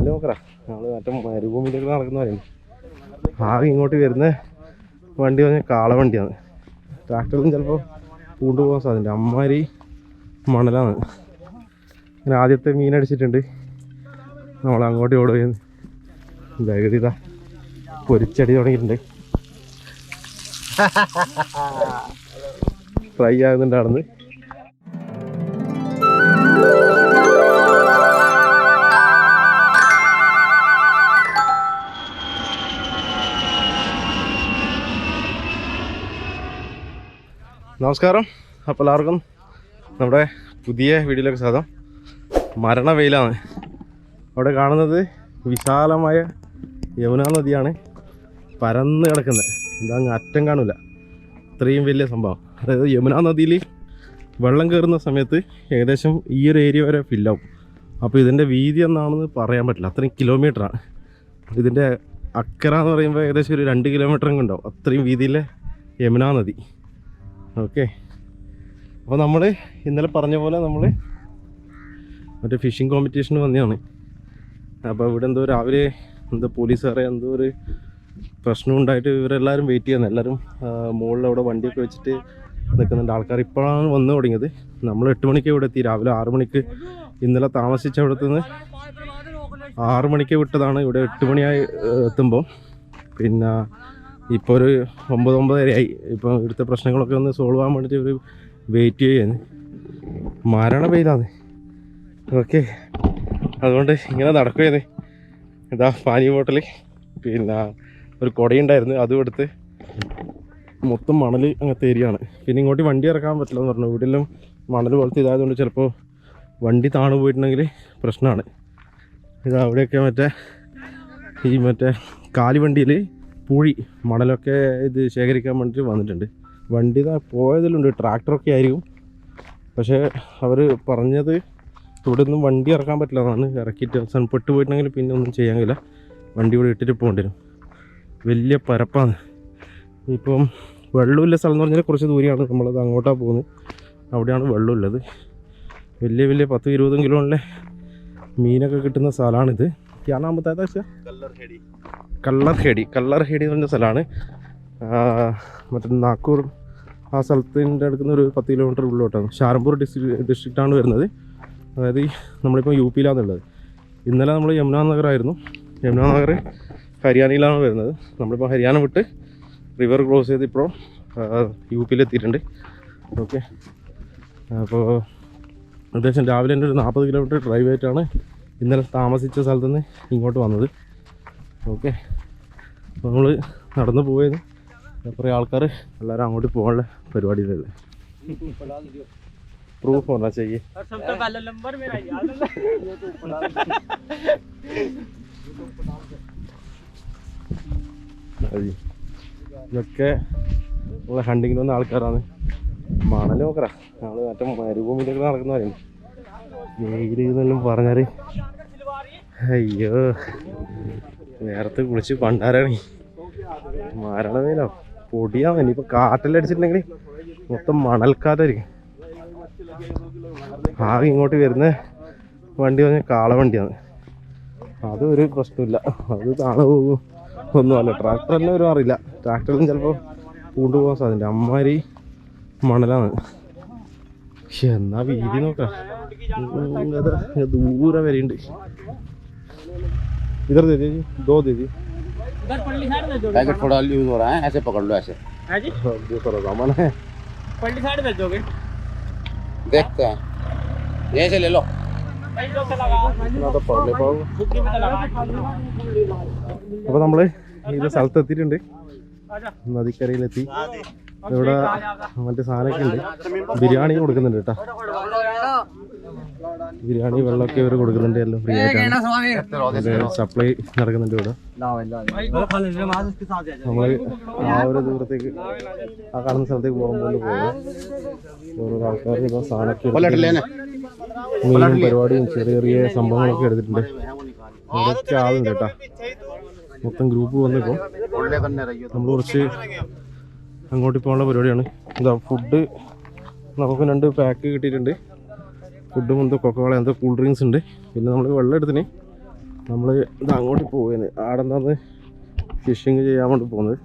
മണൽ നോക്കറ നമ്മൾ മറ്റേ മരുഭൂമിയിലേക്ക് നടക്കുന്നവരാണ് ആകെ ഇങ്ങോട്ട് വരുന്ന വണ്ടി പറഞ്ഞാൽ കാള വണ്ടിയാണ്. ട്രാക്ടറിലും ചിലപ്പോൾ കൊണ്ടുപോകാൻ സാധ്യത അമ്മാരി മണലാണ്. അങ്ങനെ ആദ്യത്തെ മീൻ അടിച്ചിട്ടുണ്ട്. നമ്മൾ അങ്ങോട്ട് ഓടുകയും വേഗത പൊരിച്ചടി തുടങ്ങിയിട്ടുണ്ട്. ഫ്രൈ ആകുന്നുണ്ട് അവിടുന്ന്. നമസ്കാരം. അപ്പോൾ എല്ലാവർക്കും നമ്മുടെ പുതിയ വീഡിയോയിലേക്ക് സ്വാഗതം. മരണ വെയിലാണ് അവിടെ കാണുന്നത് വിശാലമായ യമുന നദിയാണ് പരന്ന് കിടക്കുന്നത്. എന്താ അങ്ങ് അറ്റം കാണില്ല ഇത്രയും വലിയ സംഭവം. അതായത് യമുന നദിയിൽ വെള്ളം കയറുന്ന സമയത്ത് ഏകദേശം ഈ ഒരു ഏരിയ വരെ ഫില്ലാവും അപ്പോൾ ഇതിന്റെ വീതി എന്നാണെന്ന് പറയാൻ പറ്റില്ല. അത്രയും കിലോമീറ്ററാണ് ഇതിന്റെ അക്കര എന്ന് പറയുമ്പോൾ ഏകദേശം ഒരു രണ്ട് കിലോമീറ്റർ ഉണ്ടാവും അത്രയും വീതിയിലെ യമുന നദി. ഓക്കെ അപ്പോൾ നമ്മൾ ഇന്നലെ പറഞ്ഞ പോലെ നമ്മൾ മറ്റേ ഫിഷിംഗ് കോമ്പറ്റീഷന് വന്നതാണ്. അപ്പോൾ ഇവിടെ എന്തോ രാവിലെ എന്തോ പോലീസുകാരെ എന്തോ ഒരു പ്രശ്നം ഉണ്ടായിട്ട് ഇവരെല്ലാവരും വെയിറ്റ് ചെയ്യുന്നത് എല്ലാവരും മുകളിൽ അവിടെ വണ്ടിയൊക്കെ വെച്ചിട്ട് നിൽക്കുന്നുണ്ട്. ആൾക്കാർ ഇപ്പോഴാണ് വന്നു തുടങ്ങിയത്. നമ്മൾ എട്ട് മണിക്ക് ഇവിടെ എത്തി. രാവിലെ ആറ് മണിക്ക് ഇന്നലെ താമസിച്ച അവിടെ നിന്ന് ആറ് മണിക്ക് വിട്ടതാണ്. ഇവിടെ എട്ട് മണിയായി എത്തുമ്പോൾ പിന്നെ ഇപ്പോൾ ഒരു ഒമ്പത് ഒമ്പതരയായി. ഇപ്പോൾ ഇവിടുത്തെ പ്രശ്നങ്ങളൊക്കെ ഒന്ന് സോൾവ് ആകാൻ വേണ്ടിയിട്ട് ഒരു വെയിറ്റ് ചെയ്യുന്നു മരണ വെയിലാണ് ഓക്കെ അതുകൊണ്ട് ഇങ്ങനെ നടക്കുകയാണ്. ഇതാ പാനി ബോട്ടിൽ പിന്നെ ഒരു കുടയുണ്ടായിരുന്നു. അതും എടുത്ത് മൊത്തം മണൽ അങ്ങനത്തെ ഏരിയയാണ് പിന്നെ ഇങ്ങോട്ട് വണ്ടി ഇറക്കാൻ പറ്റില്ല എന്ന് പറഞ്ഞു. വീട്ടിലും മണൽ പോലത്തെ ഇതായതുകൊണ്ട് ചിലപ്പോൾ വണ്ടി താണു പോയിട്ടുണ്ടെങ്കിൽ പ്രശ്നമാണ്. ഇത് അവിടെയൊക്കെ മറ്റേ ഈ മറ്റേ കാലിവണ്ടിയിൽ പൂഴി മണലൊക്കെ ഇത് ശേഖരിക്കാൻ വേണ്ടിയിട്ട് വന്നിട്ടുണ്ട്. വണ്ടി പോയതിലുണ്ട്. ട്രാക്ടറൊക്കെ ആയിരിക്കും. പക്ഷേ അവർ പറഞ്ഞത് ഇവിടെ ഒന്നും വണ്ടി ഇറക്കാൻ പറ്റില്ല എന്നാണ്. ഇറക്കിയിട്ട് അവസാനം പെട്ട് പോയിട്ടുണ്ടെങ്കിൽ പിന്നെ ഒന്നും ചെയ്യാൻ കഴിയില്ല. വണ്ടി ഇവിടെ ഇട്ടിട്ട് പോകേണ്ടി വരും വലിയ പരപ്പാണ്. ഇപ്പം വെള്ളമില്ല സ്ഥലം എന്ന് പറഞ്ഞാൽ കുറച്ച് ദൂരെയാണ്. നമ്മളത് അങ്ങോട്ടാണ് പോകുന്നത്. അവിടെയാണ് വെള്ളമുള്ളത്. വലിയ വലിയ പത്ത് ഇരുപതും ഉള്ള മീനൊക്കെ കിട്ടുന്ന സ്ഥലമാണിത്. വെച്ചാൽ കള്ളർ ഹേടി. കള്ളർഹേടി എന്ന് പറഞ്ഞ സ്ഥലമാണ്. മറ്റേ നാഗ്പൂർ ആ സ്ഥലത്തിന്റെ അടുക്കുന്ന ഒരു പത്ത് കിലോമീറ്റർ ഉള്ളിലോട്ടാണ്. ഷാരംപൂർ ഡിസ്ട്രിക്ട് ഡിസ്ട്രിക്റ്റാണ് വരുന്നത്. അതായത് നമ്മളിപ്പോൾ യു പിയിലാണുള്ളത് ഇന്നലെ നമ്മൾ യമുന നഗറായിരുന്നു. യമുനാ നഗർ ഹരിയാനയിലാണ് വരുന്നത്. നമ്മളിപ്പോൾ ഹരിയാന വിട്ട് റിവർ ക്രോസ് ചെയ്ത് ഇപ്പോൾ യു പിയിലെത്തിയിട്ടുണ്ട് ഓക്കെ. അപ്പോൾ ഏകദേശം രാവിലെ തന്നെ ഒരു നാൽപ്പത് കിലോമീറ്റർ ഡ്രൈവ് ആയിട്ടാണ് ഇന്നലെ താമസിച്ച സ്ഥലത്ത് നിന്ന് ഇങ്ങോട്ട് വന്നത്. ഓക്കെ അപ്പോൾ നമ്മൾ നടന്നു പോയത് കുറേ ആൾക്കാർ എല്ലാവരും അങ്ങോട്ട് പോകാനുള്ള പരിപാടിയിലല്ലേ പ്രൂഫ് होना चाहिए सबसे पहला नंबर मेरा याद മതി. ഇതൊക്കെ ഉള്ള ഹണ്ടിങ്ങിന് വന്ന ആൾക്കാരാണ് മണൽ നോക്കറ നമ്മള് മറ്റേ മരുഭൂമിയിലേക്ക് നടക്കുന്നവരാണ് വെയില് എന്നെല്ലാം പറഞ്ഞാല് അയ്യോ നേരത്തെ കുളിച്ച് പണ്ടാരണി മരണ പൊടിയാ പൊടിയാവും ഇനിയിപ്പോ കാട്ടിലടിച്ചിട്ടുണ്ടെങ്കിൽ മൊത്തം മണൽക്കാതായിരിക്കും ആകെ ഇങ്ങോട്ട് വരുന്ന വണ്ടി പറഞ്ഞാൽ കാള വണ്ടിയാണ്. അതൊരു പ്രശ്നമില്ല. അത് താണു പോകും. ഒന്നുമല്ല ട്രാക്ടർ തന്നെ വരും അറിയില്ല. ട്രാക്ടറിലും ചിലപ്പോൾ കൊണ്ടുപോകാൻ സാധ്യത അമ്മാരി മണലാണ്. പക്ഷെ എന്നാ വീതി നോക്കാം. ദൂരെ വരെയുണ്ട് ഇതർ ദേ ദീജി ദോ ദീജി उधर पल्ली साइड भेजोगे पैकेट थोड़ा यूज हो रहा है ऐसे पकड़ लो ऐसे हाँ जी സാമാന पल्ली साइड भेजोगे देखते हैं यहीं से ले लो कई लोग से लगा പറഞ്ഞേ പാവം बुक्की में तो लगा അപ്പോൾ നമ്മൾ ഈ സ്ഥലത്ത് എത്തിയിട്ടുണ്ട് आजा നദിക്കരയിലെത്തി ഇവിടെ മറ്റേ സാധനമൊക്കെ ഉണ്ട് ബിരിയാണി കൊടുക്കുന്നുണ്ട് കേട്ടോ ബിരിയാണി വെള്ളമൊക്കെ ഇവർ കൊടുക്കുന്നുണ്ട് എല്ലാം ഫ്രീ ആയിട്ടാണ്. സപ്ലൈ നടക്കുന്നുണ്ട് ഇവിടെ. നമ്മൾ ആ ഒരു ദൂരത്തേക്ക് ആ കാണുന്ന സ്ഥലത്തേക്ക് പോകുമ്പോൾ പോകും ഓരോ ആൾക്കാർ ഇപ്പൊ സാധനം മീനും പരിപാടിയും ചെറിയ ചെറിയ സംഭവങ്ങളൊക്കെ എടുത്തിട്ടുണ്ട്. ഇവിടെയൊക്കെ ആളുണ്ട് കേട്ടാ. മൊത്തം ഗ്രൂപ്പ് വന്നിപ്പോ. നമ്മൾ കുറച്ച് അങ്ങോട്ട് പോകാനുള്ള പരിപാടിയാണ്. ഇതാ ഫുഡ് നമുക്ക് രണ്ട് പാക്ക് കിട്ടിയിട്ടുണ്ട്. ഫുഡും എന്തോ കൊക്കകോള എന്തോ കൂൾ ഡ്രിങ്ക്സ് ഉണ്ട്. പിന്നെ നമ്മൾ വെള്ളം എടുത്തിന്. നമ്മൾ ഇത് അങ്ങോട്ട് പോവുകയാണ് ആടെ നിന്ന് ഫിഷിങ് ചെയ്യാൻ വേണ്ടി പോകുന്നത്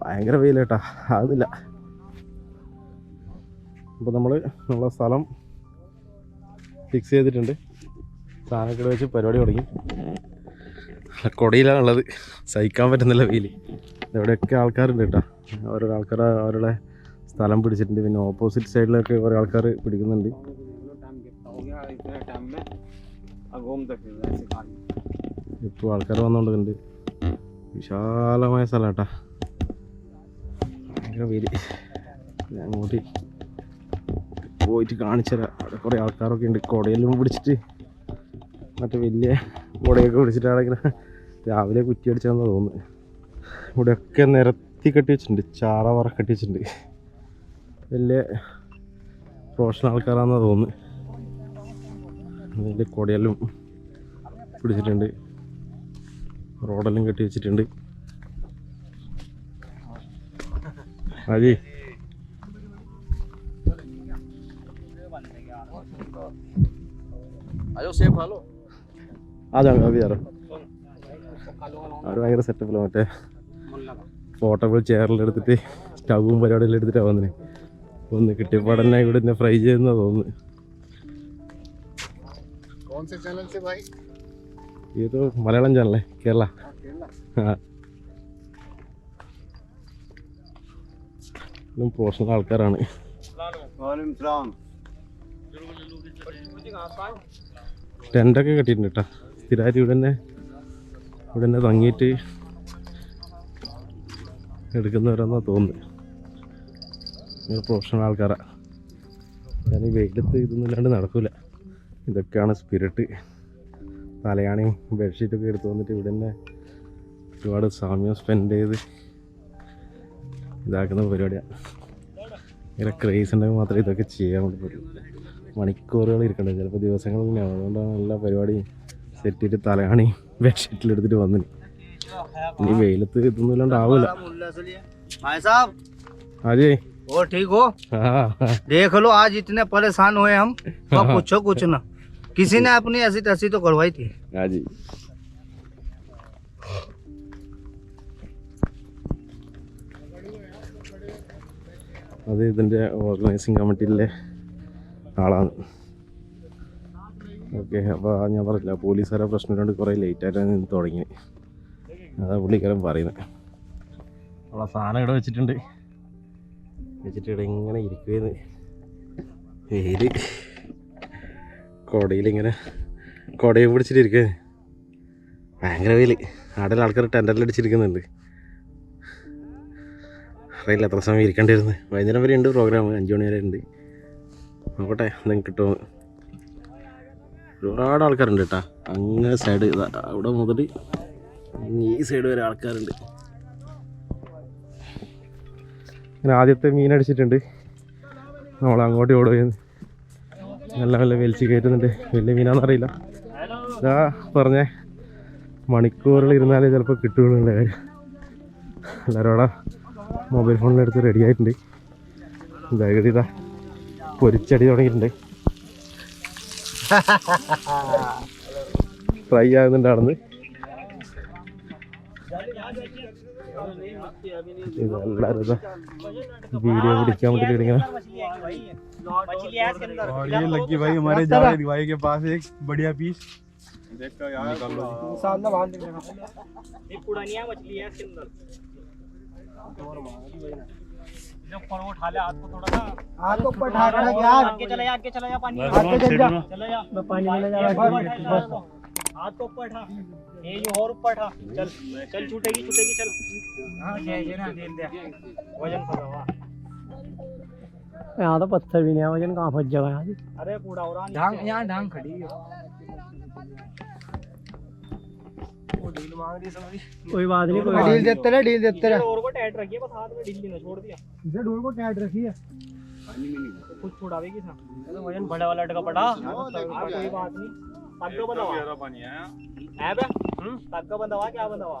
ഭയങ്കര വെയിലേട്ടാ. ആകുന്നില്ല അപ്പോൾ നമ്മൾ നമ്മളെ സ്ഥലം ഫിക്സ് ചെയ്തിട്ടുണ്ട്. സാധനക്കിടെ വെച്ച് പരിപാടി തുടങ്ങി. കൊടയിലാണുള്ളത് സഹിക്കാൻ പറ്റുന്നില്ല വെയിൽ ഇവിടെയൊക്കെ ആൾക്കാരുണ്ട് കേട്ടോ. ഓരോരോ ആൾക്കാർ അവരുടെ സ്ഥലം പിടിച്ചിട്ടുണ്ട്. പിന്നെ ഓപ്പോസിറ്റ് സൈഡിലൊക്കെ കുറേ ആൾക്കാർ പിടിക്കുന്നുണ്ട്. ഇത്ര ടൈം ആൾക്കാർ വന്നോണ്ട് വിശാലമായ സ്ഥലമാട്ടാ ഭയങ്കര അങ്ങോട്ട് പോയിട്ട് കാണിച്ചുതരാം അവിടെ കുറേ ആൾക്കാരൊക്കെ ഉണ്ട്. കൊടയെല്ലാം പിടിച്ചിട്ട് മറ്റേ വലിയ കുടയൊക്കെ പിടിച്ചിട്ടാണെങ്കിൽ രാവിലെ കുറ്റി അടിച്ചാണെന്ന് തോന്നുന്നു ഇവിടെയൊക്കെ നിരത്തി കെട്ടി വെച്ചിട്ടുണ്ട്. ചാറ വറ കെട്ടി വെച്ചിട്ടുണ്ട്. വലിയ പ്രൊഫഷണൽ ആൾക്കാരാണെന്ന് തോന്നുന്നു അതിൽ കൊടയെല്ലാം പിടിച്ചിട്ടുണ്ട്. റോഡെല്ലാം കെട്ടി വെച്ചിട്ടുണ്ട്. അജി ആ ജാ വിചാരം അവർ ഭയങ്കര സെറ്റപ്പില്ല മറ്റേ? പോർട്ടബിൾ ചെയറിലെടുത്തിട്ട് സ്റ്റൗവും പരിപാടിയെല്ലാം എടുത്തിട്ടാണ് വന്നത് ഒന്ന് കിട്ടിയപ്പാടന്നെ ഇവിടെ ഫ്രൈ ചെയ്യുന്ന തോന്നുന്നു. कौन से चैनल से भाई ഇത് മലയാളം ചാനലേ കേരള ആ ഇതും പ്രൊഫഷണൽ ആൾക്കാരാണ് वालेकुम सलाम ടെൻ്റൊക്കെ കെട്ടിയിട്ടുണ്ട് കേട്ടോ സ്ഥിരമായിട്ട് ഇവിടെ തന്നെ ഇവിടെ തന്നെ തങ്ങിയിട്ട് എടുക്കുന്നവരെന്നാണ് തോന്നുന്നത് ഇങ്ങനെ പ്രൊഫഷണൽ ആൾക്കാരാണ് ഞാൻ ഈ വെയിലത്ത് ഇതൊന്നും ഇല്ലാണ്ട് നടക്കില്ല ഇതൊക്കെയാണ് സ്പിരിറ്റ് തലയാണയും ബെഡ്ഷീറ്റൊക്കെ എടുത്ത് വന്നിട്ട് ഇവിടെ തന്നെ ഒരുപാട് സമയം സ്പെൻഡ് ചെയ്ത് ഇതാക്കുന്ന പരിപാടിയാണ് ഇങ്ങനെ ക്രേസ് ഉണ്ടെങ്കിൽ മാത്രമേ ഇതൊക്കെ ചെയ്യാൻ വേണ്ടി പറ്റൂ മണിക്കൂറുകൾ ഇരിക്കണ്ടേ ചിലപ്പോൾ ദിവസങ്ങൾ തന്നെയാണ് അതുകൊണ്ടാണ് എല്ലാ പരിപാടിയും സെറ്റ് ചെയ്തിട്ട് തലയാണയും ബെഡ്ഷീറ്റിലെടുത്തിട്ട് വന്നിന് ഇനി വെയിലത്ത് ഇതൊന്നും ഇല്ലാണ്ട് ആവില്ല भाई साहब അജയ് और ठीक हो ആ देख लो आज इतने परेशान हुए हम तो पूछो कुछ ना किसी ने अपनी ऐसी तैसी तो करवाई थी അജി അത് ഇതിൻ്റെ ഓർഗനൈസിങ് കമ്മിറ്റിയിലെ ആളാണ് ഓക്കെ അപ്പോൾ ഞാൻ പറഞ്ഞില്ല പോലീസുകാരെ പ്രശ്നം കൊണ്ട് കുറേ ലേറ്റായിട്ടാണ് ഇത് തുടങ്ങിയത് അതാ പുള്ളിക്കാരൻ പറയുന്നത് ഉള്ള സാധനം ഇവിടെ വെച്ചിട്ടുണ്ട് വെച്ചിട്ട് ഇവിടെ ഇങ്ങനെ ഇരിക്കുകയെന്ന് വെയിൽ കുടയിലിങ്ങനെ കുടയും പിടിച്ചിട്ട് ഇരിക്കുക ഭയങ്കര വെയിൽ അവിടെ ആൾക്കാർ ടെൻഡറിൽ അടിച്ചിരിക്കുന്നുണ്ട് അറിയില്ല എത്ര സമയം ഇരിക്കേണ്ടിയിരുന്നത് വൈകുന്നേരം വരെ ഉണ്ട് പ്രോഗ്രാം അഞ്ച് മണി വരെ ഉണ്ട്. നോക്കട്ടെ എന്തെങ്കിലും കിട്ടുമോ? ഒരുപാട് ആൾക്കാരുണ്ട് കേട്ടാ. അങ്ങനെ സൈഡ് അവിടെ മുതൽ ഈ സൈഡ് വരെ ആൾക്കാരുണ്ട്. അങ്ങനെ ആദ്യത്തെ മീൻ അടിച്ചിട്ടുണ്ട് നമ്മൾ അങ്ങോട്ട് ഓടുകയെന്ന് നല്ല നല്ല വലിച്ച് കയറ്റുന്നുണ്ട്. വലിയ മീനാണെന്നറിയില്ല ഇതാ പറഞ്ഞേ മണിക്കൂറുകൾ ഇരുന്നാലേ ചിലപ്പോൾ കിട്ടുകയുള്ള കാര്യം. എല്ലാവരും അവിടെ മൊബൈൽ ഫോണിലെടുത്ത് റെഡി ആയിട്ടുണ്ട്. ഇതായത് ഇതാ പൊരിച്ചടി തുടങ്ങിയിട്ടുണ്ട്. ഫ്രൈ ആകുന്നുണ്ട് അവിടുന്ന്. ഇതാ വീഡിയോ പിടിക്കാൻ വേണ്ടിയിട്ട് ഇങ്ങനെ मछली है इसके अंदर और ये लगी भाई हमारे जावेद भाई के पास एक बढ़िया पीस सामने बाँध देना ये पुरानी मछली है इसके अंदर जो पर वो उठा ले हाथ को थोड़ा सा हाथ को ऊपर क्या आगे चला जा आगे चला जा पानी आगे चल जा चला जा मैं पानी में ले जा रहा हाथ को ऊपर उठा ये जो और ऊपर उठा चल चल छूटेगी छूटेगी चल। हाँ जय जय ना दे दे। वज़न फंसा हुआ यहाँ तो पत्थर भी नहीं है वज़न कहाँ फंस जाएगा यहाँ अरे कूड़ा हो रहा ढांग यहाँ ढांग खड़ी है। कोई बात नहीं कोई डील देते रहे डील देते रहे। और को टाइट रखिए बस हाथ में ढील देना छोड़ दिया। इसे डोर को टाइट रखी है। तो कुछ छुड़ावेगी ना वज़न बड़ा वाला टका पड़ा। हाँ, कोई बात नहीं। तक का बंदा हुआ। है। बे तक का बंदा हुआ क्या बंदा हुआ?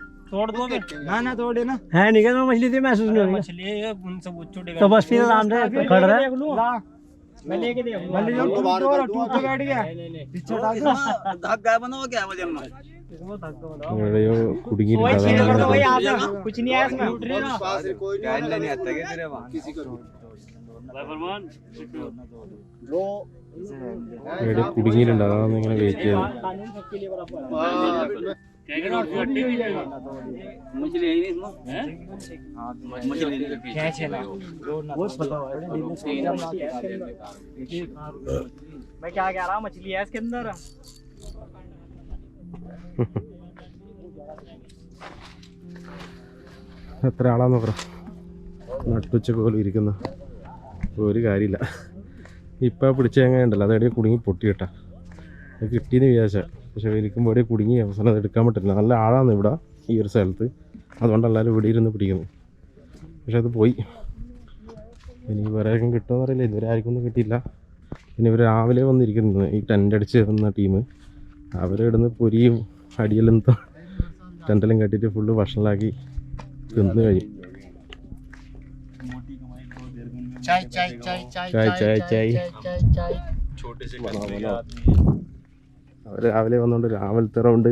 तोड़ दो मैं ना ना तोड़े ना है नहीं क्या मछली थी महसूस नहीं हो रही मछली है उनसे वो छोटे तो बस फिर आराम से खड़ रहा है मैं लेके देख लूंगा जल्दी जल्दी तू तो तू तो बैठ गया पीछे डाल दो धाग गाय बनाओ क्या वजन में എവിടെയോ കുടുങ്ങിയിട്ടുണ്ട് वही അതാണ് आप कुछ नहीं आया इसमें पास से कोई नहीं आता किसी को ड्रो എവിടെയോ കുടുങ്ങിയിട്ടുണ്ട് അതാണ് ഇങ്ങനെ വെയിറ്റ് ചെയ്തത് कानून सबके लिए बराबर मछली है ही नहीं इसमें मछली नहीं कैच है ना वो पता मैं क्या कह रहा हूँ मछली है इसके अंदर എത്ര ആളാന്ന് പറ നട്ടുച്ചക്ക് പോലും ഇരിക്കുന്ന ഒരു കാര്യമില്ല ഇപ്പം പിടിച്ച എങ്ങനെ ഉണ്ടല്ലോ അത് എവിടെയോ കുടുങ്ങി പൊട്ടി കേട്ടാ അത് കിട്ടിയെന്ന് വിചാരിച്ച പക്ഷേ വലിക്കും ഇവിടെ കുടുങ്ങി. അവസാനം അത് എടുക്കാൻ പറ്റില്ല. നല്ല ആഴാണ് ഇവിടെ ഈ ഒരു സ്ഥലത്ത്. എല്ലാവരും ഇവിടെ ഇരുന്ന് പിടിക്കുന്നു. പക്ഷെ അത് പോയി. ഇനി വേറെ ആർക്കും കിട്ടുമെന്ന് അറിയില്ല. ഇതുവരെ ആർക്കും ഒന്നും കിട്ടിയില്ല. പിന്നെ ഇവർ രാവിലെ വന്നിരിക്കുന്നത് ഈ ടെന്റ് അടിച്ച് വന്ന ടീം അവരിടുന്ന് പൊരിയും അടിയെല്ലാം ടെന്റെല്ലാം കെട്ടിയിട്ട് ഫുള്ള് ഭക്ഷണമാക്കി തിന്ന് കഴിയും ചായ് ചായ് ചായ് ചായ് ചായ് ചായ് രാവിലെ വന്നുകൊണ്ട് രാവിലത്തെ റൗണ്ട്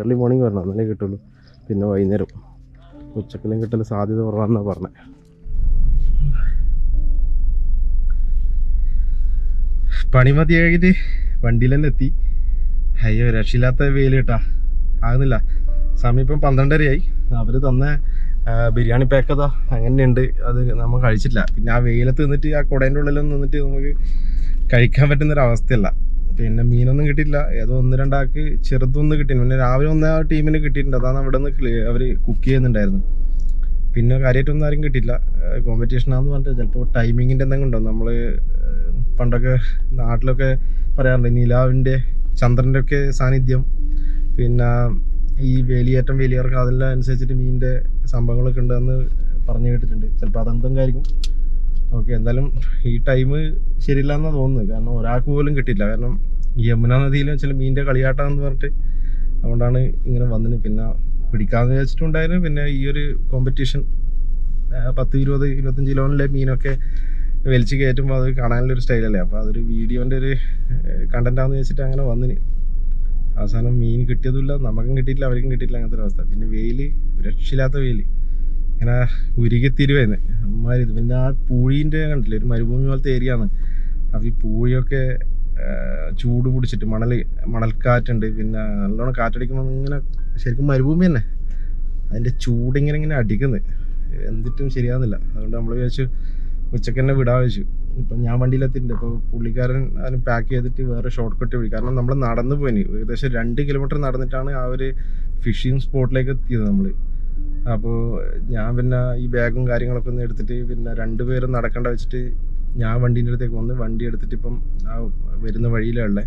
ഏർലി മോർണിംഗ് വരണം എന്നാലേ കിട്ടുള്ളൂ. പിന്നെ വൈകുന്നേരം. ഉച്ചക്കെല്ലാം കിട്ടൽ സാധ്യത കുറവാണെന്നാണ് പറഞ്ഞത് പണി മതിയായിട്ട് വണ്ടിയിൽ തന്നെ എത്തി. അയ്യോ രക്ഷയില്ലാത്ത വെയിൽ കേട്ടാ. ആകുന്നില്ല. സമയം ഇപ്പം പന്ത്രണ്ടരയായി. അവർ തന്ന ബിരിയാണി പാക്കതാ അങ്ങനെയുണ്ട്. അത് നമ്മൾ കഴിച്ചില്ല പിന്നെ ആ വെയിലത്ത് നിന്നിട്ട് ആ കുടേന്റെ ഉള്ളിലൊന്നും നിന്നിട്ട് നമുക്ക് കഴിക്കാൻ പറ്റുന്നൊരവസ്ഥയല്ല. പിന്നെ മീനൊന്നും കിട്ടിയില്ല ഏതോ ഒന്ന് രണ്ടാൾക്ക് ചെറുതൊന്ന് കിട്ടി പിന്നെ രാവിലെ ഒന്ന് ആ ടീമിന് കിട്ടിയിട്ടുണ്ട്. അതാണ് അവിടെ നിന്ന് അവർ കുക്ക് ചെയ്യുന്നുണ്ടായിരുന്നു പിന്നെ കാര്യമായിട്ടൊന്നും ആരും കിട്ടിയില്ല. കോമ്പറ്റീഷനാന്ന് പറഞ്ഞിട്ട് ചിലപ്പോൾ ടൈമിങ്ങിന്റെ എന്തെങ്കിലും ഉണ്ടോ? നമ്മൾ പണ്ടൊക്കെ നാട്ടിലൊക്കെ പറയാറുണ്ട് നിലാവിന്റെ ചന്ദ്രന്റെ ഒക്കെ സാന്നിധ്യം. പിന്നെ ഈ വേലിയേറ്റം വേലിയിറക്കം അതെല്ലാം അനുസരിച്ചിട്ട് മീനിന്റെ സംഭവങ്ങളൊക്കെ ഉണ്ടെന്ന് പറഞ്ഞു കേട്ടിട്ടുണ്ട്. ചിലപ്പോൾ അതെന്തെങ്കിലും ഓക്കെ എന്തായാലും ഈ ടൈം ശരിയില്ല തോന്നുന്നത് കാരണം ഒരാൾക്ക് പോലും കിട്ടിയില്ല. കാരണം യമുന നദിയിൽ ചില മീനിന്റെ കളിയാട്ടാന്ന് പറഞ്ഞിട്ട് അതുകൊണ്ടാണ് ഇങ്ങനെ വന്നിന്. പിന്നെ പിടിക്കാമെന്ന് വിചാരിച്ചിട്ടുണ്ടായിരുന്നു. പിന്നെ ഈ ഒരു കോമ്പറ്റീഷൻ പത്ത് ഇരുപത് ഇരുപത്തഞ്ച് കിലോണിലെ മീനൊക്കെ വലിച്ച് കയറ്റുമ്പോൾ അത് കാണാനുള്ളൊരു സ്റ്റൈലല്ലേ അപ്പോൾ അതൊരു വീഡിയോന്റെ ഒരു കണ്ടന്റാന്ന് വെച്ചിട്ട് അങ്ങനെ വന്നിന്. അവസാനം മീൻ കിട്ടിയതുമില്ല നമുക്കും കിട്ടിയിട്ടില്ല അവർക്കും കിട്ടിയിട്ടില്ല അങ്ങനത്തെ ഒരു അവസ്ഥ. പിന്നെ വെയിൽ രക്ഷയില്ലാത്ത വെയിൽ ഇങ്ങനെ ഉരുകിത്തിരുവായിരുന്നു. അമ്മാരി പിന്നെ ആ പൂഴീന്റെ കണ്ടില്ലേ ഒരു മരുഭൂമി പോലത്തെ ഏരിയ ആണ്. അപ്പോൾ ഈ പൂഴിയൊക്കെ ചൂട് പിടിച്ചിട്ട് മണൽ മണൽക്കാറ്റുണ്ട് പിന്നെ നല്ലോണം കാറ്റടിക്കുമ്പോൾ ഇങ്ങനെ ശരിക്കും മരുഭൂമി തന്നെ. അതിന്റെ ചൂടിങ്ങനെ ഇങ്ങനെ അടിക്കുന്നത് എന്നിട്ടും ശരിയാകുന്നില്ല അതുകൊണ്ട് നമ്മൾ വിചാരിച്ചു ഉച്ചയ്ക്ക് തന്നെ വിടാൻ വെച്ചു ഇപ്പം ഞാൻ വണ്ടിയിലെത്തിയിട്ടുണ്ട്. അപ്പോൾ പുള്ളിക്കാരൻ അതിന് പാക്ക് ചെയ്തിട്ട് വേറെ ഷോർട്ട് കട്ട് വഴി. കാരണം നമ്മൾ നടന്നു പോയിന്. ഏകദേശം രണ്ട് കിലോമീറ്റർ നടന്നിട്ടാണ് ആ ഒരു ഫിഷിംഗ് സ്പോട്ടിലേക്ക് എത്തിയത് നമ്മൾ അപ്പോൾ ഞാൻ പിന്നെ ഈ ബാഗും കാര്യങ്ങളൊക്കെ ഒന്ന് എടുത്തിട്ട് പിന്നെ രണ്ടുപേരും നടക്കേണ്ട വെച്ചിട്ട് ഞാൻ വണ്ടീന്റെ അടുത്തേക്ക് വന്ന് വണ്ടി എടുത്തിട്ട് ഇപ്പം ആ വരുന്ന വഴിയിലുള്ളത്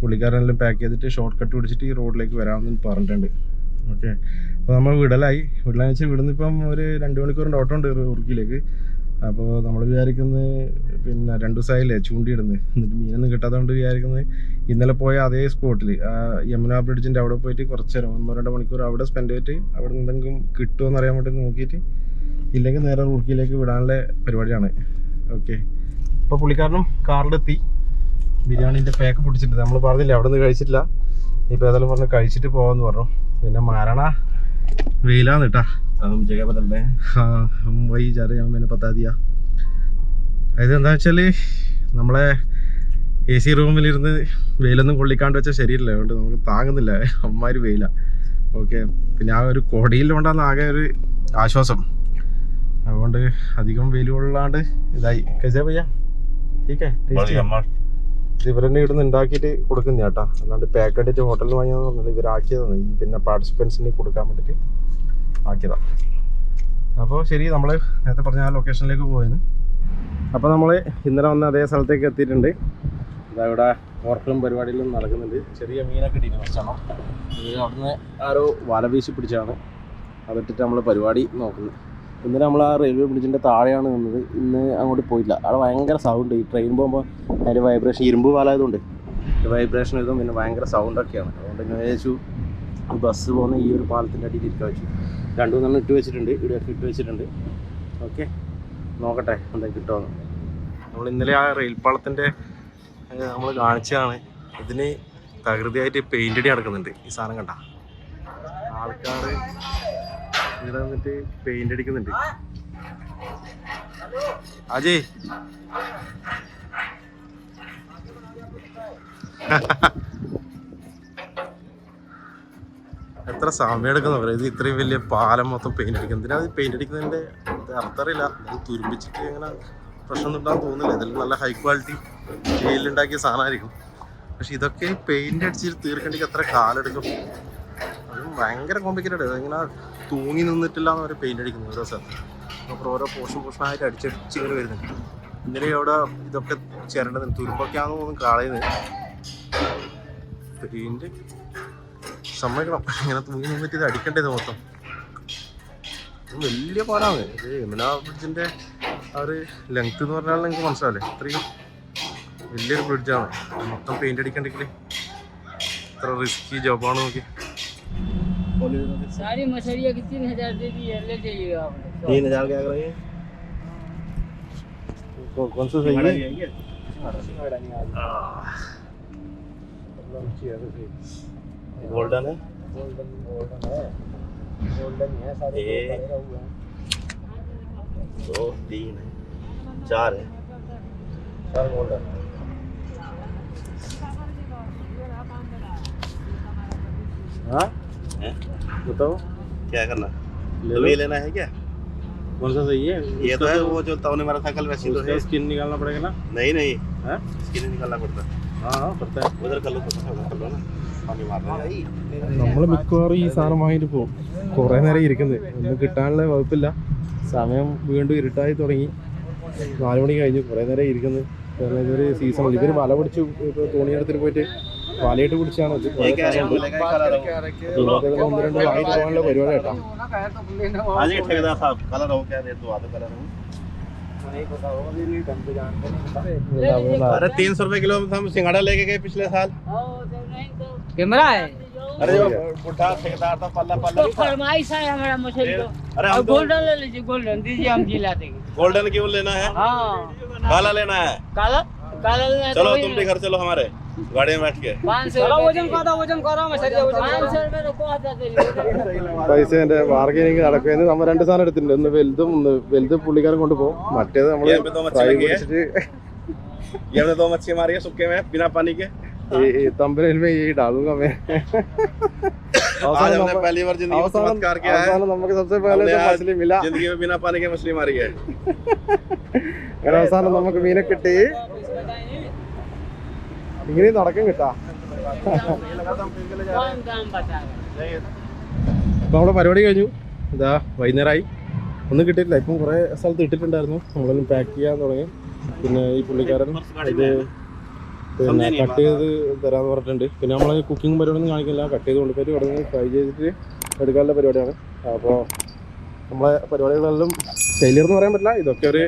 പുള്ളിക്കാരനെല്ലാം പാക്ക് ചെയ്തിട്ട് ഷോർട്ട് കട്ട് പിടിച്ചിട്ട് ഈ റോഡിലേക്ക് വരാമെന്ന് പറഞ്ഞിട്ടുണ്ട്. ഓക്കെ അപ്പോൾ നമ്മൾ വിടലായി. വിടലാന്ന് വെച്ചാൽ ഇവിടുന്ന് ഇപ്പം ഒരു രണ്ട് മണിക്കൂറിന്റെ ഓട്ടം ഉണ്ട് ഉറുക്കിലേക്ക് അപ്പോൾ നമ്മൾ വിചാരിക്കുന്നത് പിന്നെ രണ്ട് ദിവസമായില്ലേ ചൂണ്ടിയിടുന്നത്. എന്നിട്ട് മീനൊന്നും കിട്ടാത്തതുകൊണ്ട് വിചാരിക്കുന്നത് ഇന്നലെ പോയ അതേ സ്പോട്ടിൽ യമുന ബ്രിഡ്ജിന്റെ അവിടെ പോയിട്ട് കുറച്ച് നേരം ഒന്നോ രണ്ടോ മണിക്കൂർ അവിടെ സ്പെൻഡ് ചെയ്തിട്ട് അവിടെ എന്തെങ്കിലും കിട്ടുമോ അറിയാൻ വേണ്ടി നോക്കിയിട്ട് ഇല്ലെങ്കിൽ നേരെ റൂക്കിയിലേക്ക് വിടാനുള്ള പരിപാടിയാണ്. ഓക്കെ ഇപ്പോൾ പുള്ളിക്കാരനും കാറിലെത്തി ബിരിയാണീന്റെ പാക്ക് പിടിച്ചിട്ട് നമ്മൾ പറഞ്ഞില്ല അവിടെ നിന്ന് കഴിച്ചിട്ടില്ല. ഇപ്പോൾ ഏതായാലും പറഞ്ഞു കഴിച്ചിട്ട് പോകാമെന്ന് പറഞ്ഞു. പിന്നെ മരണ വെയിലാന്ന് കേട്ടാ हम जगह बदल रहे हैं हाँ हम वही जा रहे हैं मैंने बता दिया അതായത് എന്താ വെച്ചാൽ നമ്മളെ എ സി റൂമിലിരുന്ന് വെയിലൊന്നും കൊള്ളിക്കാണ്ട് വെച്ചാൽ ശരിയല്ല അതുകൊണ്ട് നമുക്ക് താങ്ങുന്നില്ല അമ്മാതിരി വെയില ഓക്കെ പിന്നെ ആ ഒരു കൊടിയിലുകൊണ്ടാണ് ആകെ ഒരു ആശ്വാസം അതുകൊണ്ട് അധികം വെയിൽ കൊള്ളാണ്ട് ഇതായി കൈസേ പയ്യ ടീക്കേ ഇത് ഇവരെന്നെ ഇവിടുന്ന് ഉണ്ടാക്കിയിട്ട് കൊടുക്കുന്ന ചേട്ടാ അല്ലാണ്ട് പാക്ക് അടിച്ച് ഹോട്ടലിൽ നിന്ന് വാങ്ങിയെന്ന് പറഞ്ഞാൽ ഇവരാക്കിയതാണ് ഈ പിന്നെ പാർട്ടിസിപ്പൻസിന് കൊടുക്കാൻ വേണ്ടിയിട്ട് ആക്കിയതാണ് അപ്പോൾ ശരി നമ്മൾ നേരത്തെ പറഞ്ഞ ആ ലൊക്കേഷനിലേക്ക് പോയിരുന്നു അപ്പോൾ നമ്മൾ ഇന്നലെ വന്ന അതേ സ്ഥലത്തേക്ക് എത്തിയിട്ടുണ്ട്. ഇതാ ഇവിടെ ഓർക്കലും പരിപാടികളും നടക്കുന്നുണ്ട്. ചെറിയ മീനൊക്കെ ഇട്ടിന് കുറച്ചെണ്ണം അവിടുന്ന് ആരോ വല വീശി പിടിച്ചാണ് അതിട്ടിട്ട് നമ്മൾ പരിപാടി നോക്കുന്നത് ഇന്നലെ നമ്മൾ ആ റെയിൽവേ ബ്രിഡ്ജിന്റെ താഴെയാണ് നിന്നത്. ഇന്ന് അങ്ങോട്ട് പോയില്ല. അവിടെ ഭയങ്കര സൗണ്ട് ഈ ട്രെയിൻ പോകുമ്പോൾ അതിന്റെ വൈബ്രേഷൻ ഇരുമ്പ് പാലായതുകൊണ്ട്. വൈബ്രേഷൻ ഇതും പിന്നെ ഭയങ്കര സൗണ്ടൊക്കെയാണ് അതുകൊണ്ട് ഞാൻ വിചാരിച്ചു ബസ് പോകുന്ന ഈ ഒരു പാലത്തിന്റെ അടിയിൽ ഇരിക്കാൻ വെച്ചു. രണ്ടു മൂന്നെണ്ണം ഇട്ട് വെച്ചിട്ടുണ്ട്. ഇവിടെയൊക്കെ ഇട്ട് വെച്ചിട്ടുണ്ട്. ഓക്കെ നോക്കട്ടെ എന്താ കിട്ടുമെന്ന് നമ്മൾ ഇന്നലെ ആ റെയിൽ പാളത്തിന്റെ നമ്മൾ കാണിച്ചതാണ്. ഇതിന് തകൃതിയായിട്ട് പെയിന്റ് അടി നടക്കുന്നുണ്ട്. ഈ സാധനം കണ്ട. ആൾക്കാർ ഇവിടെ വന്നിട്ട് പെയിന്റ് അടിക്കുന്നുണ്ട്. അജയ് എത്ര സമയം എടുക്കുന്ന പറയാം ഇത് ഇത്രയും വലിയ പാലം മൊത്തം പെയിന്റ് അടിക്കുന്നത്. അത് പെയിന്റ് അടിക്കുന്നതിന്റെ ഇത് അർത്ഥറിയില്ല. അത് തുരുമ്പിച്ചിട്ട് അങ്ങനെ പ്രശ്നമൊന്നും ഉണ്ടാകാൻ തോന്നുന്നില്ല. ഇതിൽ നല്ല ഹൈ ക്വാളിറ്റി ജയിലുണ്ടാക്കിയ സാധനമായിരിക്കും. പക്ഷെ ഇതൊക്കെ പെയിന്റ് അടിച്ചിട്ട് തീർക്കണ്ടെങ്കിൽ എത്ര കാലെടുക്കും ഭയങ്കര കോംപ്ലിക്കേറ്റഡ് ഇങ്ങനെ തൂങ്ങി നിന്നിട്ടില്ല എന്ന് അവർ പെയിന്റ് അടിക്കുന്നത് ഓരോ സ്ഥലത്ത്. അപ്പോൾ ഓരോ പോർഷൻ പോർഷനായിട്ട് അടിച്ചടിച്ച് ഇങ്ങനെ വരുന്നുണ്ട്. ഇന്നലെ അവിടെ ഇതൊക്കെ ചേരേണ്ടത് തുരുമ്പൊക്കെയാണെന്ന് തോന്നുന്നു കളയുന്നത് പെയിന്റ് സമ്മതിക്കണം. ഇങ്ങനെ തൂങ്ങി നിന്നിട്ട് ഇത് അടിക്കേണ്ടത് മൊത്തം. വലിയ പാടാണ്. ഇത് യമുന ബ്രിഡ്ജിന്റെ ആ ഒരു ലെങ്ത് എന്ന് പറഞ്ഞാൽ നിങ്ങൾക്ക് മനസ്സിലാവില്ലേ? ഇത്രയും വലിയൊരു ബ്രിഡ്ജാണ് മൊത്തം പെയിന്റ് അടിക്കണ്ടെങ്കിൽ ഇത്ര റിസ്കി ജോബാണ് നോക്കി सारी मछलियाँ की तीन हज़ार दे दी है ले जाइएगा आप तीन हज़ार क्या करेंगे? कौन कौन सा सही है? गोल्डन है? एक दो तीन है। चार है। चार गोल्डन। हाँ? बताओ क्या करना ले लो लेना है क्या कौन सा सही है ये तो है वो जो तवने मारा था कल वैसी तो है स्किन निकालना पड़ेगा ना नहीं नहीं हाँ? स्किन निकालना पड़ता है हाँ हाँ पड़ता है उधर कर लो तो उधर कर लो ना पानी मार रहा है നമ്മൾ മിക്കവാറും ഈ സാധനം വാങ്ങിയിട്ട് പോകും കുറേ നേരം ഇരിക്കുന്നത് ഒന്നും കിട്ടാനുള്ള വകുപ്പില്ല സമയം വീണ്ടും ഇരുട്ടായി തുടങ്ങി നാല് മണി കഴിഞ്ഞു കുറേ നേരം ഇരിക്കുന്നത് കാരണം ഇതൊരു സീസൺ ഇവർ വല പിടിച്ച് ഇപ്പോൾ തോണിയെടുത്തിട്ട് പോയിട്ട് വലയിട്ട് പിടിച്ചാണ് ഇത് കുറേ ये क्या സാധനം रेट ഉണ്ട്. बोलेगा कलर हो ഇതൊക്കെ ഒന്ന് രണ്ട് വാങ്ങിയിട്ട് പോകാനുള്ള പരിപാടി കേട്ടോ आज ये ठेकेदार साहब कलर हो क्या रेट तो आधा कलर हो अरे तीन सौ रुपए किलो हम सिंगाड़ा लेके गए पिछले साल हाँ, तो नहीं तो कैमरा है अरे जो बुढ़ा ठेकेदार था पल्ला पल्ला तो नहीं था फरमाइश है हमारा मछली को अरे और हम तो गोल्डन ले लीजिए गोल्डन दीजिए हम जिला देंगे गोल्डन क्यों लेना है हाँ काला लेना है काला काला लेना है तो चलो वही तुम ना। भी घर चलो हमारे गाड़ी में बैठ के पाँच सौ वजन करा वजन करा मछली पाँच सौ रुपये तो को हजार दे दीजिए പൈസേന്റെ ബാർഗനിങ് നടക്കുന്നത് നമ്മൾ രണ്ട് സാധനം എടുത്തിട്ടുണ്ട് ഒന്ന് വലുതും ഒന്ന് വലുത് പുള്ളിക്കാരൻ കൊണ്ടുപോകും മറ്റേത് നമ്മൾ ये भी दो मच्छी ഫ്രൈ लगी है പിടിച്ചിട്ട് ये हमने दो मच्छी मारी है सुक्के में बिना पानी के ഈ തമ്പനയിൽ में यही डालूंगा मैं आज അവസാനം हमने നമ്മ- पहली बार जिंदगी में അവസാനം चमत्कार किया है അവസാനം നമുക്ക് सबसे पहले हमने जो आज मछली मिला जिंदगी में बिना पानी के मछली मारी है അങ്ങനെ അവസാനം നമുക്ക് മീനെ കിട്ടി ഇങ്ങനെ നടക്കും കിട്ടാ. അപ്പൊ നമ്മുടെ പരിപാടി കഴിഞ്ഞു. ഇതാ വൈകുന്നേരമായി ഒന്നും കിട്ടിയിട്ടില്ല. ഇപ്പം കുറേ സ്ഥലത്ത് ഇട്ടിട്ടുണ്ടായിരുന്നു. നമ്മളൊന്നും പാക്ക് ചെയ്യാൻ തുടങ്ങി. പിന്നെ ഈ പുള്ളിക്കാരൻ ഇത് പിന്നെ കട്ട് ചെയ്ത് തരാമെന്ന് പറഞ്ഞിട്ടുണ്ട്. പിന്നെ നമ്മൾ കുക്കിംഗ് പരിപാടിയൊന്നും കാണിക്കില്ല. കട്ട് ചെയ്ത് കൊണ്ടുപോയി തുടങ്ങി ഫ്രൈ ചെയ്തിട്ട് എടുക്കാനുള്ള പരിപാടിയാണ്. അപ്പോൾ നമ്മളെ പരിപാടികളെല്ലാം ഫെയിലിയർ എന്ന് പറയാൻ പറ്റില്ല. ഇതൊക്കെ ഒരു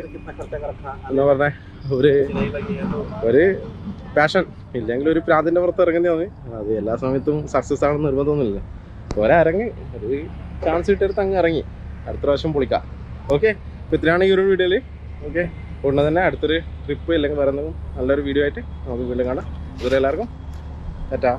എന്താ പറഞ്ഞ? ഒരു ഒരു പാഷൻ ഇല്ലെങ്കിൽ ഒരു പ്രാന്തിന്റെ പുറത്ത് ഇറങ്ങുന്നതാണ് അത് എല്ലാ സമയത്തും സക്സസ് ആണെന്ന് നിർബന്ധമൊന്നുമില്ല ഒരരങ്ങ് ഒരു ചാൻസ് കിട്ടിയെടുത്ത് അങ്ങ് ഇറങ്ങി. അടുത്ത പ്രാവശ്യം പൊളിക്കാം. ഓക്കെ അപ്പോൾ ഇത്രയാണ് ഈ ഒരു വീഡിയോയിൽ ഓക്കെ ഉടനെ തന്നെ അടുത്തൊരു ട്രിപ്പ് അല്ലെങ്കിൽ വരുന്നതും നല്ലൊരു വീഡിയോ ആയിട്ട് നമുക്ക് വീണ്ടും കാണാം. ഇതുവരെ എല്ലാവർക്കും ടാറ്റാ.